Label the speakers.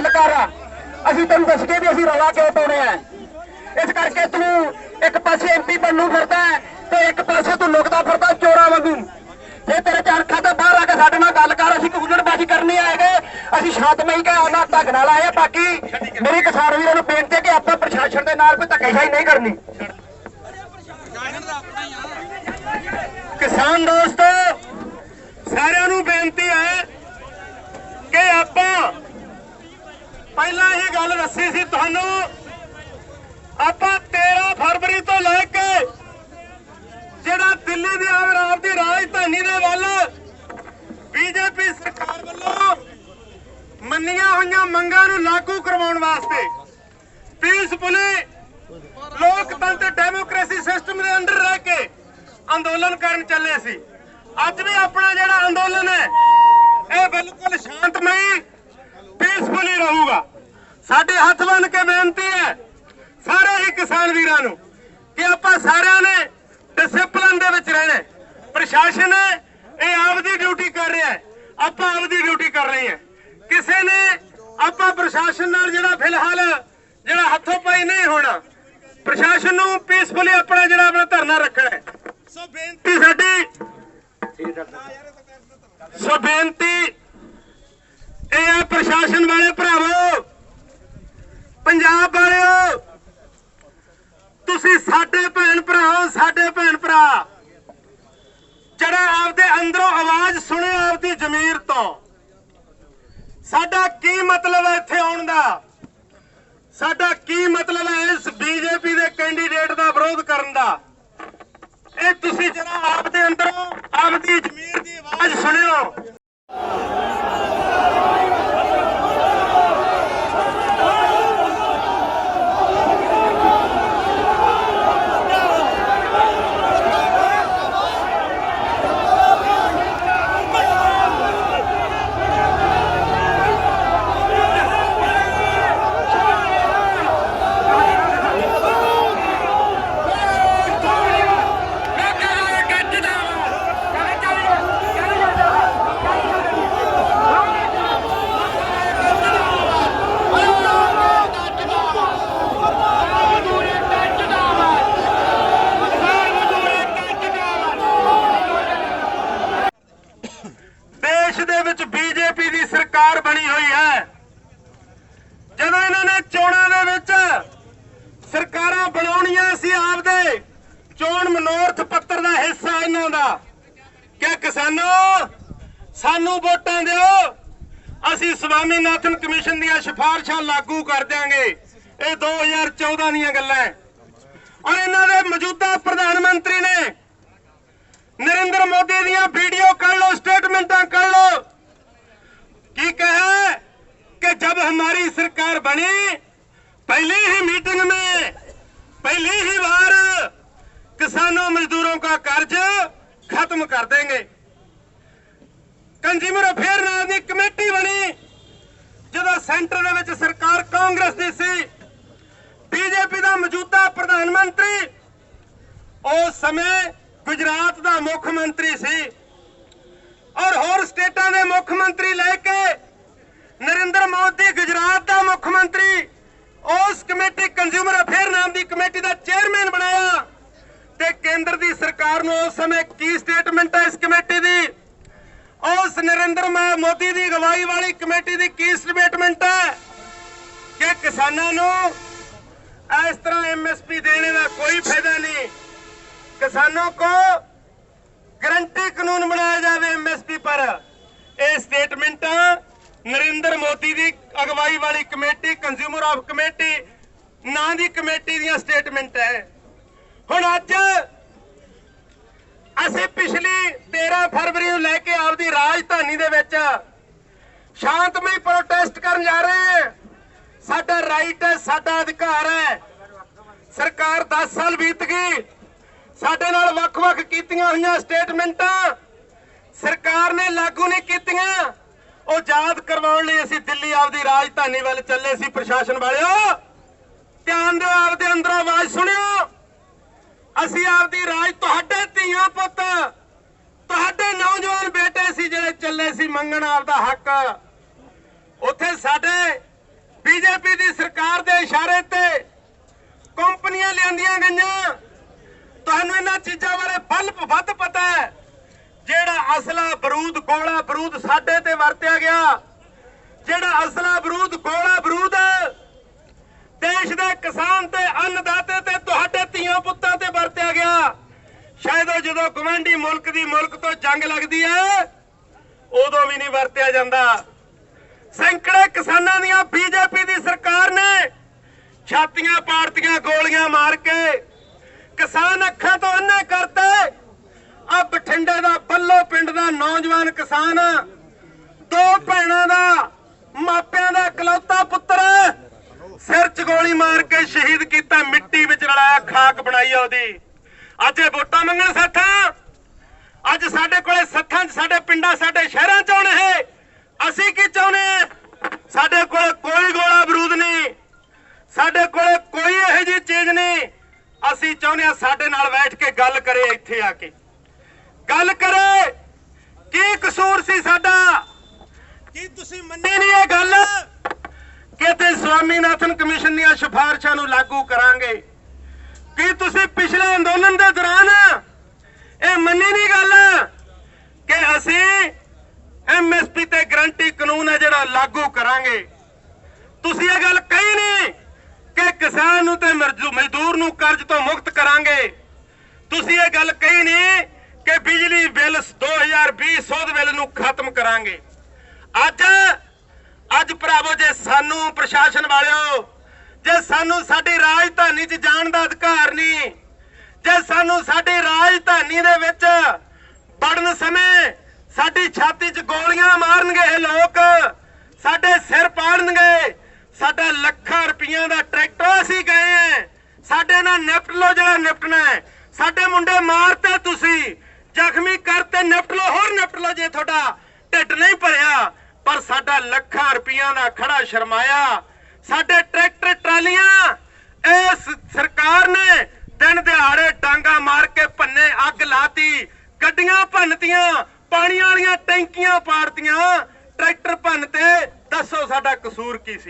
Speaker 1: ਗੱਲ ਕਰ। ਅਸੀਂ ਤੈਨੂੰ ਦੱਸ ਕੇ ਵੀ ਅਸੀਂ ਰੌਲਾ ਕਿਉਂ ਪਾਉਣੇ ਆ? ਇਸ ਕਰਕੇ ਤੂੰ ਇੱਕ ਪਾਸੇ ਐਮਪੀ ਬਣਨੂ ਫਿਰਦਾ ਤੇ ਇੱਕ ਪਾਸੇ ਤੂੰ ਲੁਕਦਾ ਫਿਰਦਾ ਚੋਰਾ ਵਾਂਗੂ। ਜੇ ਤੇਰੇ ਚਰਖਾ ਤੋਂ ਬਾਹਰ ਆ ਕੇ ਸਾਡੇ ਨਾਲ ਗੱਲ ਕਰ, ਅਸੀਂ ਕੁਗਲੜਬਾਜ਼ੀ ਕਰਨੀ ਆਏਗੇ, ਅਸੀਂ ਸ਼ਾਂਤਮਈ ਕੇ ਉਹਨਾਂ ਢੰਗ ਨਾਲ ਆਏ ਬਾਕੀ ਮੇਰੀ ਕਿਸਾਨ ਵੀਰਾਂ ਨੂੰ ਬੇਨਤੀ ਹੈ ਕਿ ਆਪਾਂ ਪ੍ਰਸ਼ਾਸਨ ਦੇ ਨਾਲ ਕੋਈ ਧੱਕੇਸ਼ਾਹੀ ਨਹੀਂ ਕਰਨੀ।
Speaker 2: ਕਿਸਾਨ ਦੋਸਤੋ, ਸਾਰਿਆਂ ਨੂੰ ਬੇਨਤੀ ਹੈ ਕਿ ਆਪਾਂ ਪਹਿਲਾਂ ਇਹ ਗੱਲ ਦੱਸੀ ਸੀ ਤੁਹਾਨੂੰ, ਆਪਾਂ 13 ਫਰਵਰੀ ਤੋਂ ਲੈ ਕੇ ਜਿਹੜਾ ਦਿੱਲੀ ਦੀ ਆਪ ਦੀ ਰਾਜਧਾਨੀ ਦੇ ਵੱਲ ਬੀਜੇਪੀ ਸਰਕਾਰ ਵੱਲੋਂ ਮੰਨੀਆਂ ਹੋਈਆਂ ਮੰਗਾਂ ਨੂੰ ਲਾਗੂ ਕਰਵਾਉਣ ਵਾਸਤੇ ਪੀਸਫੁਲੀ ਲੋਕਤੰਤਰ ਡੈਮੋਕ੍ਰੇਸੀ ਸਿਸਟਮ ਦੇ ਅੰਦਰ ਰਹਿ ਕੇ ਅੰਦੋਲਨ ਕਰਨ ਚੱਲੇ ਸੀ। ਅੱਜ ਵੀ ਆਪਣਾ ਜਿਹੜਾ ਅੰਦੋਲਨ ਹੈ, ਇਹ ਬਿਲਕੁਲ ਸ਼ਾਂਤਮਈ ਪੀਸਫੁਲੀ ਰਹੂਗਾ। ਸਾਡੇ ਹੱਥ ਬੰਨ ਕੇ ਬੇਨਤੀ ਹੈ ਸਾਰੇ ਹੀ ਕਿਸਾਨ ਵੀਰਾਂ ਨੂੰ ਕਿ ਆਪਾਂ ਸਾਰਿਆਂ ਨੇ ਡਿਸਪਲਿਨ ਦੇ ਵਿੱਚ ਰਹਿਣਾ। ਪ੍ਰਸ਼ਾਸਨ ਇਹ ਆਪਦੀ ਡਿਊਟੀ ਕਰ ਰਿਹਾ ਹੈ। ਆਪਾਂ ਆਪਦੀ ਡਿਊਟੀ ਕਰ ਰਹੇ ਹਾਂ। ਕਿਸੇ ਨੇ ਆਪਾਂ ਪ੍ਰਸ਼ਾਸਨ ਨਾਲ ਜਿਹੜਾ ਫਿਲਹਾਲ ਜਿਹੜਾ ਹੱਥੋਂ ਪਾਈ ਨਹੀਂ ਹੋਣਾ ਪ੍ਰਸ਼ਾਸਨ ਨੂੰ ਪੀਸਫੁਲੀ ਆਪਣਾ ਜਿਹੜਾ ਆਪਣਾ ਧਰਨਾ ਰੱਖਣਾ ਹੈ। ਸੋ ਬੇਨਤੀ ਸਾਡੀ ਸੋ ਬੇਨਤੀ ਇਹ ਹੈ ਪ੍ਰਸ਼ਾਸਨ ਵਾਲੇ ਭਰਾਵੋ ਪੰਜਾਬ ਵਾਲਿਓ, ਤੁਸੀਂ ਸਾਡੇ ਭੈਣ ਭਰਾ, ਸਾਡੇ ਭੈਣ ਭਰਾ, ਜਿਹੜਾ ਆਪਦੇ ਅੰਦਰੋਂ ਆਵਾਜ਼ ਸੁਣੇ ਆਪਦੀ ਜ਼ਮੀਰ ਤੋਂ, ਸਾਡਾ ਕੀ ਮਤਲਬ ਹੈ ਇੱਥੇ ਆਉਣ ਦਾ? ਸਾਡਾ ਕੀ ਮਤਲਬ ਹੈ ਇਸ ਬੀਜੇਪੀ ਦੇ ਕੈਂਡੀਡੇਟ ਦਾ ਵਿਰੋਧ ਕਰਨ ਦਾ? ਇਹ ਤੁਸੀਂ ਜਰਾ ਆਪਦੇ ਅੰਦਰੋਂ ਆਪਦੀ ਜ਼ਮੀਰ ਦੀ ਆਵਾਜ਼ ਸੁਣਿਓ। ਰਹੀ ਹੈ। ਜਦੋਂ ਇਹਨਾਂ ਨੇ ਚੋਣਾਂ ਦੇ ਵਿੱਚ ਸਰਕਾਰਾਂ ਬਣਾਉਣੀਆਂ ਸੀ ਆਪਦੇ, ਚੋਣ ਮਨੋਰਥ ਪੱਤਰ ਦਾ ਹਿੱਸਾ ਇਹਨਾਂ ਦਾ। ਕਿ ਕਿਸਾਨੋ, ਸਾਨੂੰ ਵੋਟਾਂ ਦਿਓ। ਅਸੀਂ ਸਵਾਮੀਨਾਥਨ ਕਮਿਸ਼ਨ ਦੀਆਂ ਸਿਫਾਰਸ਼ਾਂ ਲਾਗੂ ਕਰ ਦਿਆਂਗੇ। ਇਹ 2014 ਦੀਆਂ ਗੱਲਾਂ ਔਰ ਇਹਨਾਂ ਦੇ ਮੌਜੂਦਾ ਪ੍ਰਧਾਨ ਮੰਤਰੀ ਨੇ ਨਰਿੰਦਰ ਮੋਦੀ ਦੀਆਂ ਵੀਡੀਓ ਕੱਢ ਲਓ, ਸਟੇਟਮੈਂਟਾਂ ਕੱਢ ਲਓ। ਕੀ ਕਹੇ? कि जब हमारी सरकार बनी पहली ही मीटिंग में पहली ही बार किसानों मजदूरों का कर्ज खत्म कर देंगे ਕੰਜ਼ਿਊਮਰ ਅਫੇਅਰ ਨਾਂ ਦੀ ਕਮੇਟੀ ਬਣੀ ਜਦੋਂ ਸੈਂਟਰ ਦੇ ਵਿੱਚ ਸਰਕਾਰ ਕਾਂਗਰਸ ਦੀ ਸੀ ਬੀਜੇਪੀ ਦਾ ਮੌਜੂਦਾ ਪ੍ਰਧਾਨ ਮੰਤਰੀ ਉਸ ਸਮੇਂ ਗੁਜਰਾਤ ਦਾ ਮੁੱਖ ਮੰਤਰੀ ਸੀ ਔਰ ਹੋਰ ਸਟੇਟਾਂ ਦੇ ਮੁੱਖ ਮੰਤਰੀ ਲੈ ਕੇ ਨਰਿੰਦਰ ਮੋਦੀ, ਗੁਜਰਾਤ ਦਾ ਮੁੱਖ ਮੰਤਰੀ। ਉਸ ਕਮੇਟੀ ਕੰਜ਼ਿਊਮਰ ਅਫੇਅਰ ਨਾਮ ਦੀ ਕਮੇਟੀ ਦਾ ਚੇਅਰਮੈਨ ਬਣਾਇਆ। ਤੇ ਕੇਂਦਰ ਦੀ ਸਰਕਾਰ ਨੂੰ ਉਸ ਸਮੇਂ ਕੀ ਸਟੇਟਮੈਂਟ ਹੈ ਇਸ ਕਮੇਟੀ ਦੀ? ਉਸ ਨਰਿੰਦਰ ਮੋਦੀ ਦੀ ਅਗਵਾਈ ਵਾਲੀ ਕਮੇਟੀ ਦੀ ਕੀ ਸਟੇਟਮੈਂਟ ਹੈ ਕਿ ਕਿਸਾਨਾਂ ਨੂੰ ਇਸ ਤਰ੍ਹਾਂ ਐਮਐਸਪੀ ਦੇਣੇ ਦਾ ਕੋਈ ਫਾਇਦਾ ਨਹੀਂ। ਕਿਸਾਨਾਂ ਕੋ ਗਰੰਟੀ ਕਾਨੂੰਨ ਬਣਾਇਆ ਜਾਵੇ ਐਮਐਸਪੀ ਪਰ। ਇਹ ਸਟੇਟਮੈਂਟਾਂ ਨਰਿੰਦਰ ਮੋਦੀ ਦੀ ਅਗਵਾਈ ਵਾਲੀ ਕਮੇਟੀ ਕੰਜ਼ਿਊਮਰ ਆਫ ਕਮੇਟੀ, ਨਾਂ ਦੀ ਕਮੇਟੀ ਦੀਆਂ ਸਟੇਟਮੈਂਟ ਹੈ। ਹੁਣ ਅੱਜ ਅਸੀਂ ਪਿਛਲੀ 13 ਫਰਵਰੀ ਨੂੰ ਲੈ ਕੇ ਆਪਦੀ ਰਾਜਧਾਨੀ ਦੇ ਵਿੱਚ ਸ਼ਾਂਤਮਈ ਪ੍ਰੋਟੈਸਟ ਕਰਨ ਜਾ ਰਹੇ ਹਾਂ। ਸਾਡਾ ਰਾਈਟ ਹੈ, ਸਾਡਾ ਅਧਿਕਾਰ ਹੈ। ਸਰਕਾਰ 10 ਸਾਲ ਬੀਤ ਗਈ। ਸਾਡੇ ਨਾਲ ਵੱਖ-ਵੱਖ ਕੀਤੀਆਂ ਹੋਈਆਂ ਸਟੇਟਮੈਂਟਾਂ ਸਰਕਾਰ ਨੇ ਲਾਗੂ ਨਹੀਂ ਕੀਤੀਆਂ। ਉਹ ਯਾਦ ਕਰਵਾਉਣ ਲਈ ਅਸੀਂ ਦਿੱਲੀ ਆਪਦੀ ਰਾਜਧਾਨੀ ਵੱਲ ਚੱਲੇ ਸੀ ਪ੍ਰਸ਼ਾਸਨ ਵਾਲਿਓ। ਧਿਆਨ ਦਿਓ ਆਪਦੇ ਅੰਦਰੋਂ ਆਵਾਜ਼ ਸੁਣਿਓ। ਅਸੀਂ ਆਪਦੀ ਰਾਜ ਤੁਹਾਡੇ ਧੀਆਂ ਪੁੱਤ, ਤੁਹਾਡੇ ਨੌਜਵਾਨ ਬੇਟੇ ਸੀ ਜਿਹੜੇ ਚੱਲੇ ਸੀ ਮੰਗਣ ਆਪਦਾ ਹੱਕ। ਉੱਥੇ ਸਾਡੇ ਬੀਜੇਪੀ ਦੀ ਸਰਕਾਰ ਦੇ ਇਸ਼ਾਰੇ ਤੇ ਕੰਪਨੀਆਂ ਲਿਆਂਦੀਆਂ ਗਈਆਂ। ਤੁਹਾਨੂੰ ਇਹਨਾਂ ਚੀਜ਼ਾਂ ਬਾਰੇ ਬਲਬ ਵੱਧ ਪਤਾ ਹੈ। ਜਿਹੜਾ ਅਸਲਾ ਬਰੂਦ ਗੋਲਾ ਬਰੂਦ ਸਾਡੇ ਤੇ ਵਰਤਿਆ ਗਿਆ, ਜਿਹੜਾ ਅਸਲਾ ਬਰੂਦ ਗੋਲਾ ਬਰੂਦ ਦੇਸ਼ ਦੇ ਕਿਸਾਨ ਤੇ ਅੰਨਦਾਤੇ ਤੇ ਤੁਹਾਡੇ ਧੀਆਂ ਪੁੱਤਾਂ ਤੇ ਵਰਤਿਆ ਗਿਆ। ਸ਼ਾਇਦ ਉਹ ਜਦੋਂ ਗਵੰਡੀ ਮੁਲਕ ਦੀ ਮੁਲਕ ਤੋਂ ਜੰਗ ਲੱਗਦੀ ਹੈ, ਉਦੋਂ ਵੀ ਨਹੀਂ ਵਰਤਿਆ ਜਾਂਦਾ। ਸੈਂਕੜੇ ਕਿਸਾਨਾਂ ਦੀਆਂ ਬੀਜੇਪੀ ਦੀ ਸਰਕਾਰ ਨੇ ਛਾਤੀਆਂ ਪਾੜਤੀਆਂ, ਗੋਲੀਆਂ ਮਾਰ ਕੇ ਕਿਸਾਨ ਅੱਖਾਂ ਤੋਂ ਅੰਨੇ ਕਰਤੇ। ਆ ਬਠਿੰਡੇ ਦਾ, ਬੱਲੋ ਪਿੰਡ ਦਾ ਨੌਜਵਾਨ ਕਿਸਾਨ, ਦੋ ਭੈਣਾਂ ਦਾ, ਮਾਪਿਆਂ ਦਾ ਇਕਲੌਤਾ ਪੁੱਤਰ, ਸਿਰ 'ਚ ਗੋਲੀ ਮਾਰ ਕੇ ਸ਼ਹੀਦ ਕੀਤਾ, ਮਿੱਟੀ ਵਿੱਚ ਰਲਾਇਆ, ਖਾਕ ਬਣਾਈ ਆ ਉਹਦੀ। ਅੱਜ ਇਹ ਵੋਟਾਂ ਮੰਗਣ ਸੱਥਾਂ, ਅੱਜ ਸਾਡੇ ਕੋਲੇ ਸੱਥਾਂ 'ਚ, ਸਾਡੇ ਪਿੰਡਾਂ, ਸਾਡੇ ਸ਼ਹਿਰਾਂ 'ਚ ਆਉਣੇ ਹੈ ਅਸੀਂ ਕੀ ਚਾਹੁੰਦੇ ਹਾਂ? ਸਾਡੇ ਕੋਲ ਕੋਈ ਗੋਲਾ ਬਰੂਦ ਨਹੀਂ। ਸਾਡੇ ਕੋਲੇ ਕੋਈ ਇਹੋ ਜਿਹੀ ਚੀਜ਼ ਨਹੀਂ। ਅਸੀਂ ਚਾਹੁੰਦੇ ਹਾਂ ਸਾਡੇ ਨਾਲ ਬੈਠ ਕੇ ਗੱਲ ਕਰੇ ਇੱਥੇ ਆ ਕੇ। ਗੱਲ ਕਰੇ। ਕੀ ਕਸੂਰ ਸੀ ਸਾਡਾ? ਕੀ ਤੁਸੀਂ ਮੰਨੀ ਨਹੀਂ ਇਹ ਗੱਲ? ਕਿ ਤੇ ਸਵਾਮੀਨਾਥਨ ਕਮਿਸ਼ਨ ਦੀਆਂ ਸਿਫਾਰਸ਼ਾਂ ਨੂੰ ਲਾਗੂ ਕਰਾਂਗੇ? ਕੀ ਤੁਸੀਂ ਪਿਛਲੇ ਅੰਦੋਲਨ ਦੇ ਦੌਰਾਨ ਇਹ ਮੰਨੀ ਨਹੀਂ ਗੱਲ ਕਿ ਅਸੀਂ ਐਮਐਸਪੀ ਤੇ ਗਰੰਟੀ ਕਾਨੂੰਨ ਹੈ ਜਿਹੜਾ ਲਾਗੂ ਕਰਾਂਗੇ? ਤੁਸੀਂ ਇਹ ਗੱਲ ਕਹੀ ਨਹੀਂ ਕਿ ਕਿਸਾਨ ਨੂੰ ਤੇ ਮਜ਼ਦੂਰ ਨੂੰ ਕਰਜ਼ ਤੋਂ ਮੁਕਤ ਕਰਾਂਗੇ। ਤੁਸੀਂ ਇਹ ਗੱਲ ਕਹੀ ਨਹੀਂ ਕਿ ਬਿਜਲੀ ਬਿੱਲ 2020 ਸੋਧ ਬਿੱਲ ਨੂੰ ਖਤਮ ਕਰਾਂਗੇ। ਅੱਜ ਅੱਜ ਭਰਾਵੋ, ਜੇ ਸਾਨੂੰ ਪ੍ਰਸ਼ਾਸਨ ਵਾਲਿਓ, ਜੇ ਸਾਨੂੰ ਸਾਡੀ ਰਾਜਧਾਨੀ 'ਚ ਜਾਣ ਦਾ ਅਧਿਕਾਰ ਨਹੀਂ, ਜੇ ਸਾਨੂੰ ਸਾਡੀ ਰਾਜਧਾਨੀ ਦੇ ਵਿੱਚ ਵੜਨ ਸਮੇਂ ਸਾਡੀ ਛਾਤੀ 'ਚ ਗੋਲੀਆਂ ਮਾਰਨਗੇ ਇਹ ਲੋਕ, ਸਾਡੇ ਸਿਰ ਪਾੜਨਗੇ, ਸਾਡਾ ਲੱਖਾਂ ਰੁਪਈਆਂ ਦਾ ਟਰੈਕਟਰ ਅਸੀਂ ਗਏ ਐ ਸਾਡੇ ਨਾਲ ਨਿਪਟ ਲੋ ਜਿਹੜਾ ਨਿਪਟਣਾ ਹੈ, ਸਾਡੇ ਮੁੰਡੇ ਮਾਰਤੇ ਤੁਸੀਂ ਜ਼ਖਮੀ ਕਰਤੇ ਨਿਪਟ ਲਓ, ਹੋਰ ਨਿਪਟ ਲਓ ਜੇ ਤੁਹਾਡਾ ਢਿੱਡ ਨਹੀਂ ਭਰਿਆ। ਪਰ ਸਾਡਾ ਲੱਖਾਂ ਰੁਪਈਆਂ ਦਾ ਖੜਾ ਸ਼ਰਮਾਇਆ। ਸਾਡੇ ਟਰੈਕਟਰ ਟਰਾਲੀਆਂ, ਇਸ ਸਰਕਾਰ ਨੇ ਦਿਨ ਦਿਹਾੜੇ ਡਾਂਗਾ ਮਾਰ ਕੇ ਭੰਨੇ ਅੱਗ ਲਾਤੀ। ਗੱਡੀਆਂ ਭੰਨਤੀਆਂ, ਪਾਣੀ ਵਾਲੀਆਂ ਟੈਂਕੀਆਂ ਪਾੜਤੀਆਂ। ਟਰੈਕਟਰ ਭੰਨ ਤੇ, ਦੱਸੋ ਸਾਡਾ ਕਸੂਰ ਕੀ ਸੀ?